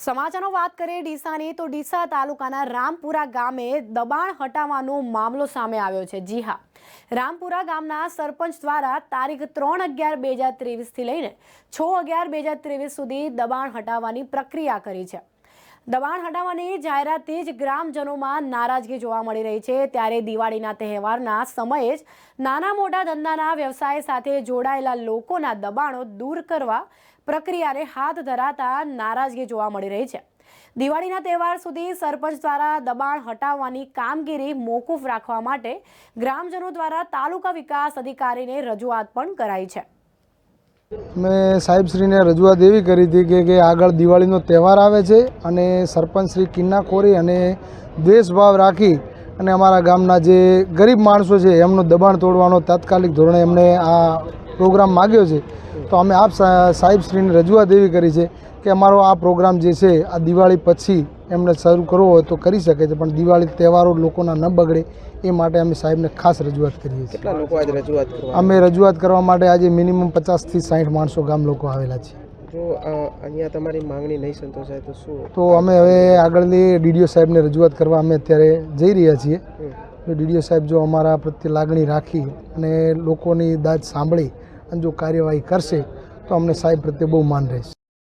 સમાચારનો વાત કરીએ ડીસાની, તો ડીસા તાલુકાના રામપુરા ગામે દબાણ હટાવવાનો મામલો સામે આવ્યો છે. જી હા. રામપુરા ગામના સરપંચ દ્વારા તારીખ ત્રણ અગિયાર બે હજાર ત્રેવીસથી લઈને છ અગિયાર બે હજાર ત્રેવીસ સુધી દબાણ હટાવવાની પ્રક્રિયા કરી છે. દબાણ હટાવવાની જાહેરાતથી જ ગ્રામજનોમાં નારાજગી જોવા મળી રહી છે. ત્યારે દિવાળીના તહેવારના સમયે જ નાના મોટા ધંધાના વ્યવસાય સાથે જોડાયેલા લોકોના દબાણો દૂર કરવા પ્રક્રિયાને હાથ ધરાતા નારાજગી જોવા મળી રહી છે. દિવાળીના તહેવાર સુધી સરપંચ દ્વારા દબાણ હટાવવાની કામગીરી મોકૂફ રાખવા માટે ગ્રામજનો દ્વારા તાલુકા વિકાસ અધિકારીને રજૂઆત પણ કરાઈ છે. મેં સાહેબશ્રીને રજૂઆત એવી કરી હતી કે આગળ દિવાળીનો તહેવાર આવે છે અને સરપંચ શ્રી કિન્નાખોરી અને દ્વેષભાવ રાખી અને અમારા ગામના જે ગરીબ માણસો છે એમનું દબાણ તોડવાનો તાત્કાલિક ધોરણે એમને આ પ્રોગ્રામ માગ્યો છે. તો અમે આપ સાહેબશ્રીને રજૂઆત એવી કરી છે કે અમારો આ પ્રોગ્રામ જે છે, આ દિવાળી પછી એમને શરૂ કરવો હોય તો કરી શકે છે પણ દિવાળી તહેવારો લોકોના ન બગડે એ માટે અમે સાહેબને ખાસ રજૂઆત કરીએ છીએ. લોકો આજે રજૂઆત કરવા? અમે રજૂઆત કરવા માટે આજે મિનિમમ પચાસથી સાઠ માણસો ગામ લોકો આવેલા છે. જો અહીંયા તમારી માંગણી નહીં સંતોષાય તો શું? તો અમે હવે આગળની ડીડીઓ સાહેબને રજૂઆત કરવા અમે અત્યારે જઈ રહ્યા છીએ. ડીડીઓ સાહેબ જો અમારા પ્રત્યે લાગણી રાખી અને લોકોની દાદ સાંભળી અને જો કાર્યવાહી કરશે તો અમને સાહેબ પ્રત્યે બહુ માન રહેશે.